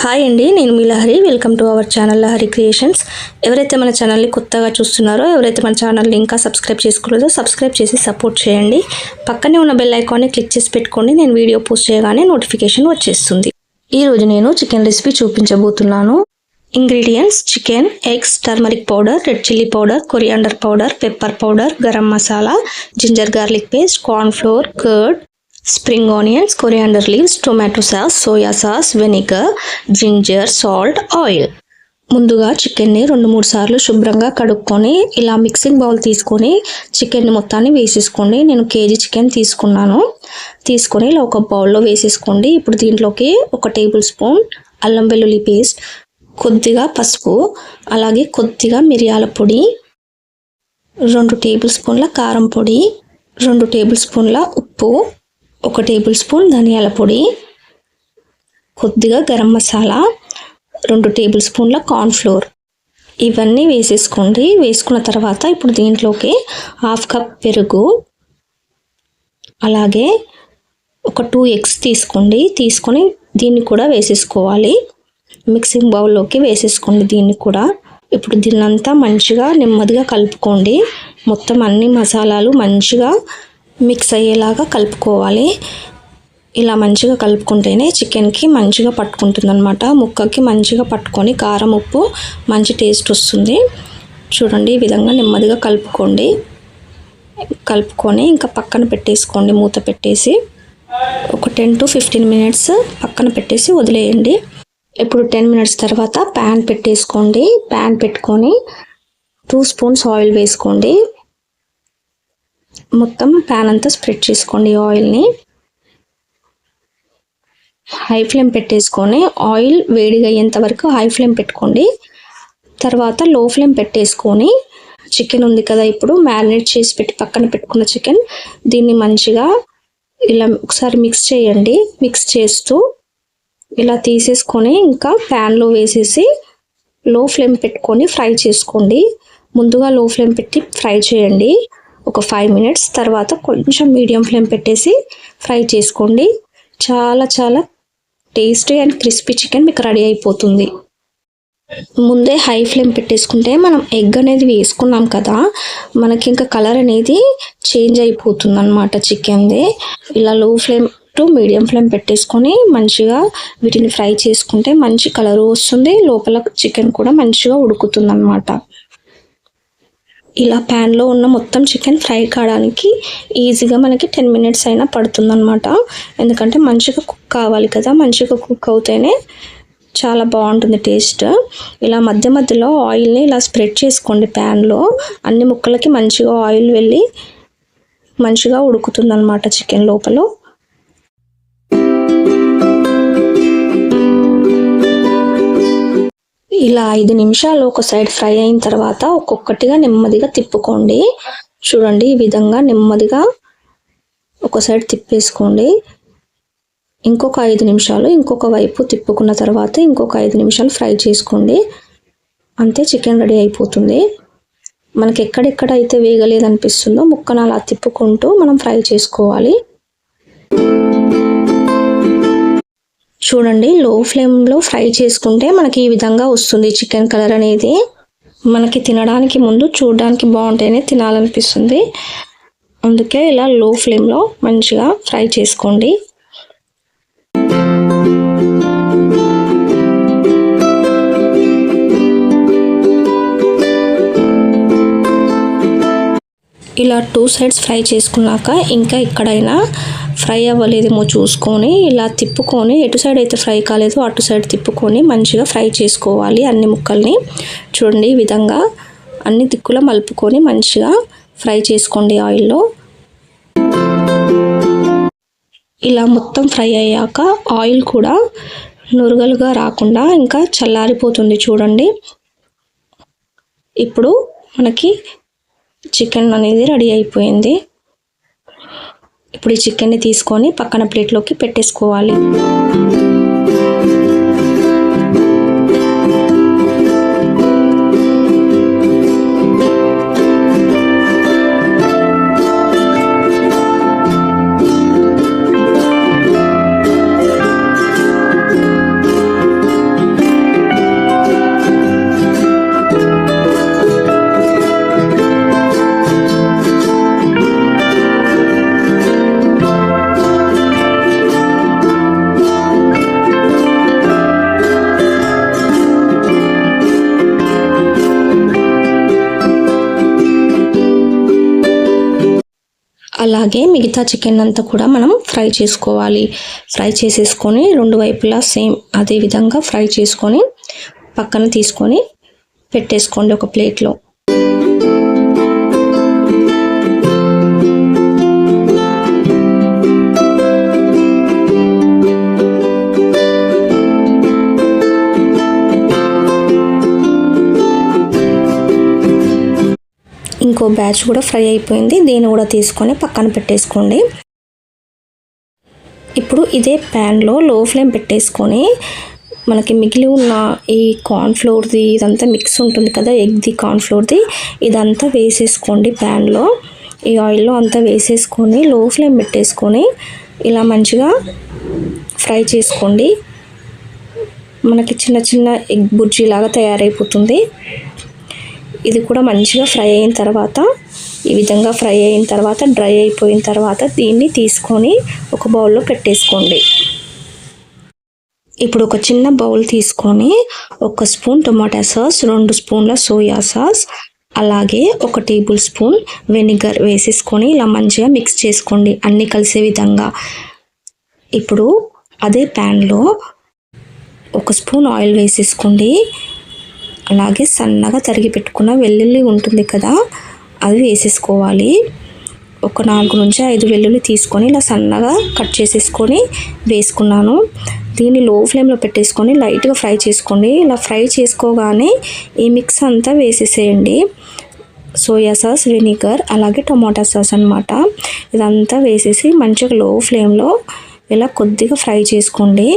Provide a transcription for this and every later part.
Hi అండి నేను మీ Lahari. Welcome to our channel Lahari creations ఎవరైతే మన ఛానల్ని కొత్తగా చూస్తున్నారో ఎవరైతే మన ఛానల్ని ఇంకా సబ్స్క్రైబ్ చేసుకోలేదో సబ్స్క్రైబ్ చేసి సపోర్ట్ చేయండి. పక్కనే ఉన్న బెల్ ఐకాన్ని క్లిక్ చేసి పెట్టుకోండి. నేను వీడియో పోస్ట్ చేయగానే నోటిఫికేషన్ వచ్చేస్తుంది. ఈరోజు నేను చికెన్ రెసిపీ చూపించబోతున్నాను. Ingredients chicken eggs turmeric powder red chilli powder coriander powder pepper powder garam masala ginger garlic paste corn flour curd spring onions coriander leaves tomato sauce soya sauce vinegar ginger salt oil ముందుగా చికెన్ని రెండు మూడు సార్లు శుభ్రంగా కడుక్కొని ఇలా mixing bowl తీసుకొని చికెన్ని మొత్తాన్ని వేసేసుకోండి. నేను కేజీ చికెన్ తీసుకున్నాను. తీసుకొని ఇలా ఒక బౌల్లో వేసేసుకోండి. ఇప్పుడు దీంట్లోకి ఒక టేబుల్ స్పూన్ అల్లం వెల్లుల్లి పేస్ట్ కొద్దిగా పసుపు అలాగే కొద్దిగా మిరియాల పొడి రెండు టేబుల్ స్పూన్ల కారం పొడి రెండు టేబుల్ స్పూన్ల ఉప్పు ఒక టేబుల్ స్పూన్ ధనియాల పొడి కొద్దిగా గరం మసాలా రెండు టేబుల్ స్పూన్ల కార్న్ఫ్లోర్ ఇవన్నీ వేసేసుకోండి. వేసుకున్న తర్వాత ఇప్పుడు దీంట్లోకి హాఫ్ కప్ పెరుగు అలాగే ఒక టూ ఎగ్స్ తీసుకోండి. తీసుకొని దీన్ని కూడా వేసేసుకోవాలి. మిక్సింగ్ బౌల్లోకి వేసేసుకోండి దీన్ని కూడా. ఇప్పుడు దీన్నంతా మంచిగా నెమ్మదిగా కలుపుకోండి. మొత్తం అన్ని మసాలాలు మంచిగా మిక్స్ అయ్యేలాగా కలుపుకోవాలి. ఇలా మంచిగా కలుపుకుంటేనే చికెన్కి మంచిగా పట్టుకుంటుంది అనమాట ముక్కకి మంచిగా పట్టుకొని కారం ఉప్పు మంచి టేస్ట్ వస్తుంది. చూడండి ఈ విధంగా నెమ్మదిగా కలుపుకోండి. కలుపుకొని ఇంకా పక్కన పెట్టేసుకోండి మూత పెట్టేసి. ఒక టెన్ టు ఫిఫ్టీన్ మినిట్స్ పక్కన పెట్టేసి వదిలేయండి. ఇప్పుడు టెన్ మినిట్స్ తర్వాత ప్యాన్ పెట్టేసుకోండి. ప్యాన్ పెట్టుకొని టూ స్పూన్స్ ఆయిల్ వేసుకోండి. మొత్తం ప్యాన్ అంతా స్ప్రెడ్ చేసుకోండి ఆయిల్ని హై ఫ్లేమ్ పెట్టేసుకొని ఆయిల్ వేడిగా అయ్యేంత వరకు హై ఫ్లేమ్ పెట్టుకోండి. తర్వాత లో ఫ్లేమ్ పెట్టేసుకొని చికెన్ ఉంది కదా ఇప్పుడు మ్యారినేట్ చేసి పెట్టి పక్కన పెట్టుకున్న చికెన్ దీన్ని మంచిగా ఇలా ఒకసారి మిక్స్ చేయండి. మిక్స్ చేస్తూ ఇలా తీసేసుకొని ఇంకా ప్యాన్లో వేసేసి లో ఫ్లేమ్ పెట్టుకొని ఫ్రై చేసుకోండి. ముందుగా లో ఫ్లేమ్ పెట్టి ఫ్రై చేయండి. ఒక ఫైవ్ మినిట్స్ తర్వాత కొంచెం మీడియం ఫ్లేమ్ పెట్టేసి ఫ్రై చేసుకోండి. చాలా చాలా టేస్టీ అండ్ క్రిస్పీ చికెన్ మీకు రెడీ అయిపోతుంది. ముందే హై ఫ్లేమ్ పెట్టేసుకుంటే మనం ఎగ్ అనేది వేసుకున్నాం కదా మనకి ఇంకా కలర్ అనేది చేంజ్ అయిపోతుంది అనమాట చికెన్ది ఇలా లో ఫ్లేమ్ టు మీడియం ఫ్లేమ్ పెట్టేసుకొని మంచిగా వీటిని ఫ్రై చేసుకుంటే మంచి కలర్ వస్తుంది. లోపల చికెన్ కూడా మంచిగా ఉడుకుతుంది అనమాట ఇలా ప్యాన్లో ఉన్న మొత్తం చికెన్ ఫ్రై కావడానికి ఈజీగా మనకి టెన్ మినిట్స్ అయినా పడుతుందన్నమాట. ఎందుకంటే మంచిగా కుక్ కావాలి కదా మంచిగా కుక్ అవుతేనే చాలా బాగుంటుంది టేస్ట్ ఇలా మధ్య మధ్యలో ఆయిల్ని ఇలా స్ప్రెడ్ చేసుకోండి ప్యాన్లో అన్ని ముక్కలకి మంచిగా ఆయిల్ వెళ్ళి మంచిగా ఉడుకుతుందనమాట చికెన్ లోపల. ఇలా ఐదు నిమిషాలు ఒక సైడ్ ఫ్రై అయిన తర్వాత ఒక్కొక్కటిగా నెమ్మదిగా తిప్పుకోండి. చూడండి ఈ విధంగా నెమ్మదిగా ఒక సైడ్ తిప్పేసుకోండి. ఇంకొక ఐదు నిమిషాలు ఇంకొక వైపు తిప్పుకున్న తర్వాత ఇంకొక ఐదు నిమిషాలు ఫ్రై చేసుకోండి. అంతే చికెన్ రెడీ అయిపోతుంది. మనకి ఎక్కడెక్కడ అయితే వేగలేదు అనిపిస్తుందో ముక్కను అలా తిప్పుకుంటూ మనం ఫ్రై చేసుకోవాలి. చూడండి లో ఫ్లేమ్లో ఫ్రై చేసుకుంటే మనకి ఈ విధంగా వస్తుంది చికెన్ కలర్ అనేది. మనకి తినడానికి ముందు చూడడానికి బాగుంటేనే తినాలనిపిస్తుంది. అందుకే ఇలా లో ఫ్లేమ్లో మంచిగా ఫ్రై చేసుకోండి. ఇలా టూ సైడ్స్ ఫ్రై చేసుకున్నాక ఇంకా ఎక్కడైనా ఫ్రై అవ్వలేదేమో చూసుకొని ఇలా తిప్పుకొని ఎటు సైడ్ అయితే ఫ్రై కాలేదో అటు సైడ్ తిప్పుకొని మంచిగా ఫ్రై చేసుకోవాలి అన్ని ముక్కల్ని. చూడండి ఈ విధంగా అన్ని దిక్కుల మలుపుకొని మంచిగా ఫ్రై చేసుకోండి ఆయిల్లో. ఇలా మొత్తం ఫ్రై అయ్యాక ఆయిల్ కూడా నురుగలుగా రాకుండా ఇంకా చల్లారిపోతుంది చూడండి. ఇప్పుడు మనకి చికెన్ అనేది రెడీ అయిపోయింది. ఇప్పుడు ఈ చికెన్ని తీసుకొని పక్కన ప్లేట్లోకి పెట్టేసుకోవాలి. అలాగే మిగతా చికెన్ అంతా కూడా మనం ఫ్రై చేసుకోవాలి. ఫ్రై చేసేసుకొని రెండు వైపులా సేమ్ అదే విధంగా ఫ్రై చేసుకొని పక్కన తీసుకొని పెట్టేసుకోండి ఒక ప్లేట్లో. ఇంకో బ్యాచ్ కూడా ఫ్రై అయిపోయింది. దీన్ని కూడా తీసుకొని పక్కన పెట్టేసుకోండి. ఇప్పుడు ఇదే ప్యాన్లో లో ఫ్లేమ్ పెట్టేసుకొని మనకి మిగిలి ఉన్న ఈ కార్న్ఫ్లోర్ది ఇదంతా మిక్స్ ఉంటుంది కదా ఎగ్ది కార్న్ఫ్లోర్ది ఇదంతా వేసేసుకోండి ప్యాన్లో. ఈ ఆయిల్లో అంతా వేసేసుకొని లో ఫ్లేమ్ పెట్టేసుకొని ఇలా మంచిగా ఫ్రై చేసుకోండి. మనకి చిన్న చిన్న ఎగ్ బుర్జీ లాగా తయారైపోతుంది. ఇది కూడా మంచిగా ఫ్రై అయిన తర్వాత ఈ విధంగా ఫ్రై అయిన తర్వాత డ్రై అయిపోయిన తర్వాత దీన్ని తీసుకొని ఒక బౌల్లో పెట్టేసుకోండి. ఇప్పుడు ఒక చిన్న బౌల్ తీసుకొని ఒక స్పూన్ టొమాటో సాస్ రెండు స్పూన్ల సోయా సాస్ అలాగే ఒక టేబుల్ స్పూన్ వెనిగర్ వేసేసుకొని ఇలా మంచిగా మిక్స్ చేసుకోండి అన్నీ కలిసే విధంగా. ఇప్పుడు అదే ప్యాన్లో ఒక స్పూన్ ఆయిల్ వేసేసుకోండి. అలాగే సన్నగా తరిగి పెట్టుకున్న వెల్లుల్లి ఉంటుంది కదా అది వేసేసుకోవాలి. ఒక నాలుగు నుంచి ఐదు వెల్లుల్లి తీసుకొని ఇలా సన్నగా కట్ చేసేసుకొని వేసుకున్నాను. దీన్ని లో ఫ్లేమ్లో పెట్టేసుకొని లైట్గా ఫ్రై చేసుకోండి. ఇలా ఫ్రై చేసుకోగానే ఈ మిక్స్ అంతా వేసేసేయండి. సోయా సాస్ వెనిగర్ అలాగే టమాటా సాస్ అనమాట ఇదంతా వేసేసి మంచిగా లో ఫ్లేమ్లో ఇలా కొద్దిగా ఫ్రై చేసుకోండి.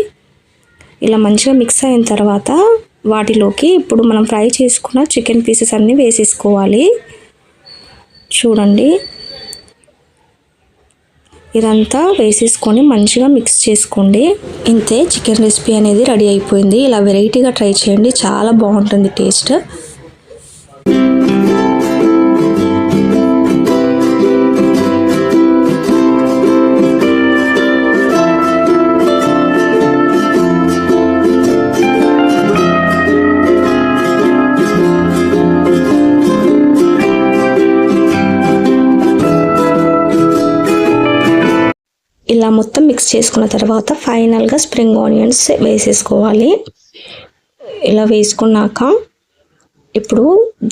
ఇలా మంచిగా మిక్స్ అయిన తర్వాత వాటిలోకి ఇప్పుడు మనం ఫ్రై చేసుకున్న చికెన్ పీసెస్ అన్నీ వేసేసుకోవాలి. చూడండి. ఇదంతా వేసేసుకొని మంచిగా మిక్స్ చేసుకోండి. ఇంతే చికెన్ రెసిపీ అనేది రెడీ అయిపోయింది. ఇలా వెరైటీగా ట్రై చేయండి. చాలా బాగుంటుంది టేస్ట్. ఇలా మొత్తం మిక్స్ చేసుకున్న తర్వాత ఫైనల్గా స్ప్రింగ్ ఆనియన్స్ వేసేసుకోవాలి. ఇలా వేసుకున్నాక ఇప్పుడు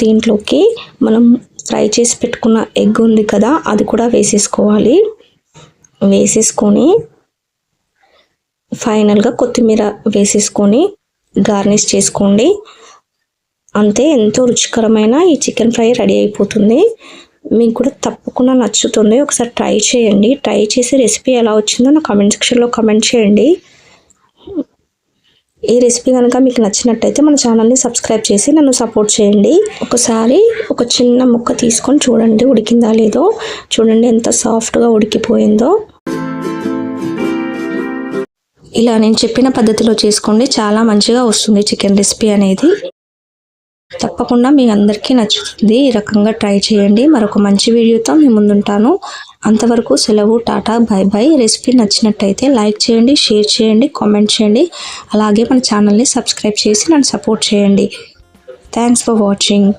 దీంట్లోకి మనం ఫ్రై చేసి పెట్టుకున్న ఎగ్ ఉంది కదా అది కూడా వేసేసుకోవాలి. వేసేసుకొని ఫైనల్గా కొత్తిమీర వేసేసుకొని గార్నిష్ చేసుకోండి. అంతే ఎంతో రుచికరమైన ఈ చికెన్ ఫ్రై రెడీ అయిపోతుంది. మీకు కూడా తప్పకుండా నచ్చుతుంది. ఒకసారి ట్రై చేయండి. ట్రై చేసి రెసిపీ ఎలా వచ్చిందో నా కమెంట్ సెక్షన్లో కమెంట్ చేయండి. ఈ రెసిపీ కనుక మీకు నచ్చినట్టయితే మన ఛానల్ని సబ్స్క్రైబ్ చేసి నన్ను సపోర్ట్ చేయండి. ఒకసారి ఒక చిన్న ముక్క తీసుకొని చూడండి ఉడికిందా లేదో. చూడండి ఎంత సాఫ్ట్గా ఉడికిపోయిందో. ఇలా నేను చెప్పిన పద్ధతిలో చేసుకోండి. చాలా మంచిగా వస్తుంది చికెన్ రెసిపీ అనేది. తప్పకుండా మీ అందరికీ నచ్చుతుంది. ఈ రకంగా ట్రై చేయండి. మరొక మంచి వీడియోతో మీ ముందుంటాను. అంతవరకు సెలవు టాటా బై బై. రెసిపీ నచ్చినట్టయితే లైక్ చేయండి షేర్ చేయండి కామెంట్ చేయండి. అలాగే మన ఛానల్ని సబ్స్క్రైబ్ చేసి నన్ను సపోర్ట్ చేయండి. Thanks for watching.